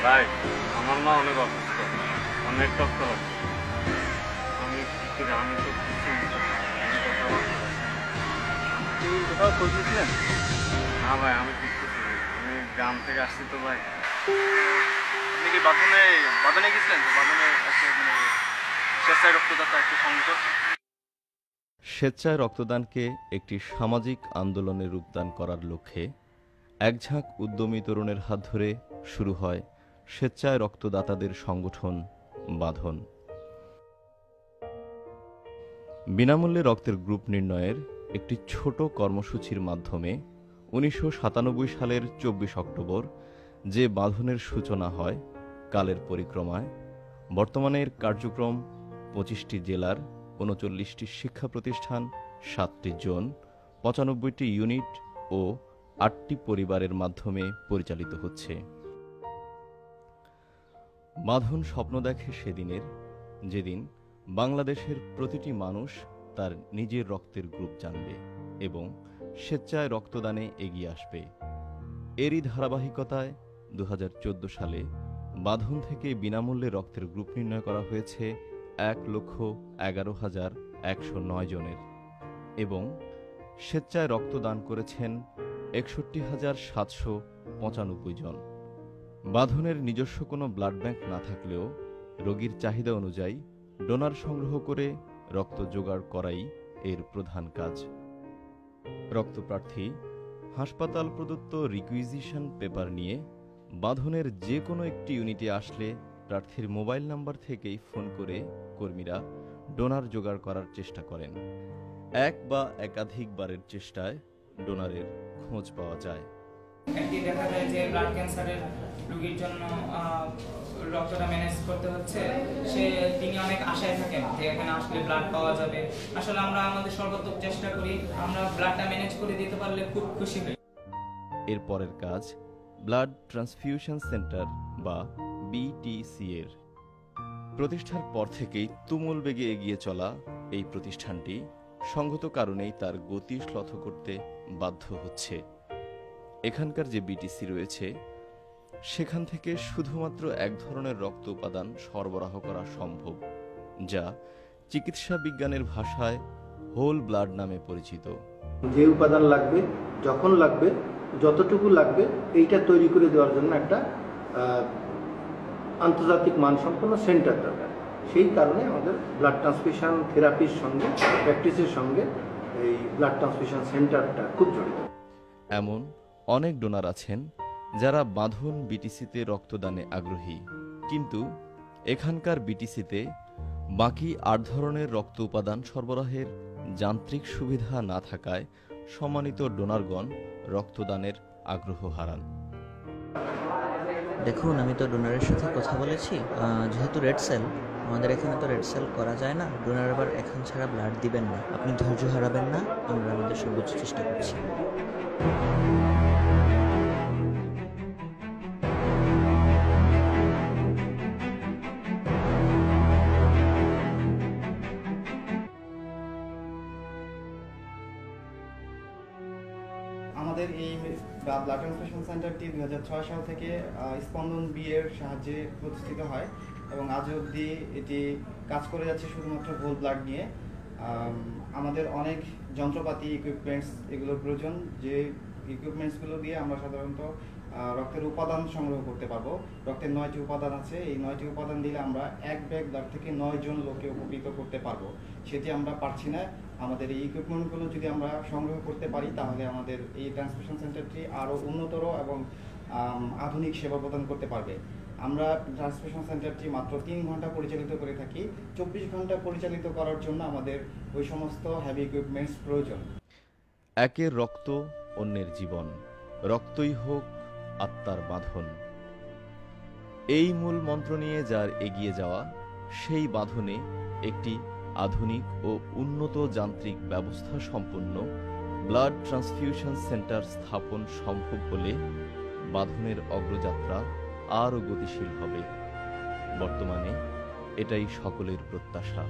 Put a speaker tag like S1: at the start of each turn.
S1: অনেক অসুস্থ। অনেক কষ্ট হচ্ছে। আমি কি করি আমি তো কিছু
S2: কোথাও খোঁজ নিয়েছিলেন
S1: না ভাই আমি কিছু আমি গ্রাম থেকে আসছি তো ভাই।
S2: আপনি কি বাঁধনে বাঁধনে গেছিলেন? বাঁধনে মানে স্বেচ্ছায় রক্তদাতা একটি সংগঠন।
S3: স্বেচ্ছায় রক্তদানকে একটি সামাজিক আন্দোলনে রূপদান করার লক্ষ্যে একঝাঁক উদ্যমী তরুণের হাত ধরে শুরু হয় স্বেচ্ছায় রক্তদাতাদের সংগঠন, বাঁধন। বিনামূল্যে রক্তের গ্রুপ নির্ণয়ের একটি ছোট কর্মসূচির মাধ্যমে উনিশশো সাতানব্বই সালের চব্বিশ অক্টোবর যে বাঁধনের সূচনা হয়, কালের পরিক্রমায় বর্তমানে এর কার্যক্রম পঁচিশটি জেলার উনচল্লিশটি শিক্ষা প্রতিষ্ঠান, সাতটি জোন, পঁচানব্বইটি ইউনিট ও আটটি পরিবারের মাধ্যমে পরিচালিত হচ্ছে। বাঁধন স্বপ্ন দেখে সেদিনের, যেদিন বাংলাদেশের প্রতিটি মানুষ তার নিজের রক্তের গ্রুপ জানবে এবং স্বেচ্ছায় রক্তদানে এগিয়ে আসবে। এরই ধারাবাহিকতায় দু হাজার চোদ্দ সালে বাঁধন থেকে বিনামূল্যে রক্তের গ্রুপ নির্ণয় করা হয়েছে এক লক্ষ এগারো হাজার একশো নয় জনের এবং স্বেচ্ছায় রক্তদান করেছেন একষট্টি হাজার সাতশো পঁচানব্বই জন। বাঁধনের নিজস্ব কোনো ব্লাড ব্যাংক না থাকলেও রোগীর চাহিদা অনুযায়ী ডোনার সংগ্রহ করে রক্ত জোগাড় করাই এর প্রধান কাজ। রক্তপ্রার্থী, হাসপাতাল প্রদত্ত রিকুইজিশন পেপার নিয়ে বাঁধনের যে কোনো একটি ইউনিটে আসলে প্রার্থীর মোবাইল নাম্বার থেকেই ফোন করে কর্মীরা ডোনার জোগাড় করার চেষ্টা করেন। এক বা একাধিকবারের চেষ্টায় ডোনারের খোঁজ পাওয়া যায়।
S4: একটি দেখা যায় যে ব্লাড ক্যান্সারের রোগীর জন্য রক্তটা ম্যানেজ করতে হচ্ছে। সে, তিনি অনেক আশায় থাকেন যে এখানে আসলে ব্লাড পাওয়া যাবে। আসলে আমরা আমাদের সর্বোত্তম চেষ্টা করি, আমরা ব্লাডটা ম্যানেজ করে দিতে পারলে খুব খুশি হই।
S3: এর পরের কাজ ব্লাড ট্রান্সফিউশন সেন্টার বা বিটিসি এর। প্রতিষ্ঠার পর থেকেই তুমুল বেগে এগিয়ে চলা এই প্রতিষ্ঠানটি সংগত কারণেই তার গতি শ্লথ করতে বাধ্য হচ্ছে। এখানকার যে বিটিসি রয়েছে সেখান থেকে শুধুমাত্র এক ধরনের রক্ত উপাদান সরবরাহ করা সম্ভব যা চিকিৎসা বিজ্ঞানের ভাষায় হোল ব্লাড নামে পরিচিত।
S5: যে উপাদান লাগবে যখন লাগবে যতটুকু লাগবে এইটা তৈরি করে দেওয়ার জন্য একটা আন্তর্জাতিক মানসম্পন্ন সেন্টার দরকার। সেই কারণে আমাদের ব্লাড ট্রান্সফিউশন থেরাপির সঙ্গে প্র্যাকটিসের সঙ্গে এই ব্লাড ট্রান্সফিউশন সেন্টারটা খুব জড়িত।
S3: এমন অনেক ডোনার আছেন যারা বাঁধন বিটিসিতে রক্তদানে আগ্রহী। কিন্তু এখানকার বিটিসিতে বাকি আট ধরনের রক্ত উপাদান সরবরাহের যান্ত্রিক সুবিধা না থাকায় সম্মানিত ডোনারগণ রক্তদানের আগ্রহ হারান।
S6: দেখুন, আমি তো ডোনারের সাথে কথা বলেছি। যেহেতু রেড সেল, আমাদের এখানে তো রেড সেল করা যায় না। ডোনার আবার এখান ছাড়া ব্লাড দিবেন না। আপনি ধৈর্য হারাবেন না। আমরা আমাদের সর্বোচ্চ চেষ্টা করছি।
S7: ব্লাড ট্রান্সফিউশন সেন্টারটি দু হাজার ছয় সাল থেকে স্পন্দন বি এর সাহায্যে প্রতিষ্ঠিত হয় এবং আজ অবধি এটি কাজ করে যাচ্ছে শুধুমাত্র হোল ব্লাড নিয়ে। আমাদের অনেক যন্ত্রপাতি ইকুইপমেন্টস এগুলোর প্রয়োজন, যে ইকুইপমেন্টসগুলো দিয়ে আমরা সাধারণত রক্তের উপাদান সংগ্রহ করতে পারব। রক্তের নয়টি উপাদান আছে, এই নয়টি উপাদান দিলে আমরা এক ব্যাগ ব্লাড থেকে নয় জন লোককে উপকৃত করতে পারব। সেটি আমরা পারছি না। আমাদের এই ইকুইপমেন্টগুলো যদি আমরা সংগ্রহ করতে পারি, তাহলে আমাদের এই ট্রান্সমিশন সেন্টারটি আরও উন্নতর এবং আধুনিক সেবা প্রদান করতে পারবে। আমরা ট্রান্সমিশন সেন্টারটি মাত্র তিন ঘণ্টা পরিচালিত করে থাকি। চব্বিশ ঘণ্টা পরিচালিত করার জন্য আমাদের ওই সমস্ত হ্যাভি ইকুইপমেন্টস প্রয়োজন।
S3: একের রক্ত, অন্যের জীবন। রক্তই হোক আত্মার বাঁধন। এই মূল মন্ত্র নিয়ে যার এগিয়ে যাওয়া, সেই বাঁধনে একটি আধুনিক ও উন্নত যান্ত্রিক ব্যবস্থা সম্পন্ন ব্লাড ট্রান্সফিউশন সেন্টার স্থাপন সম্ভব হলে বাঁধনের অগ্রযাত্রা আরও গতিশীল হবে। বর্তমানে এটাই সকলের প্রত্যাশা।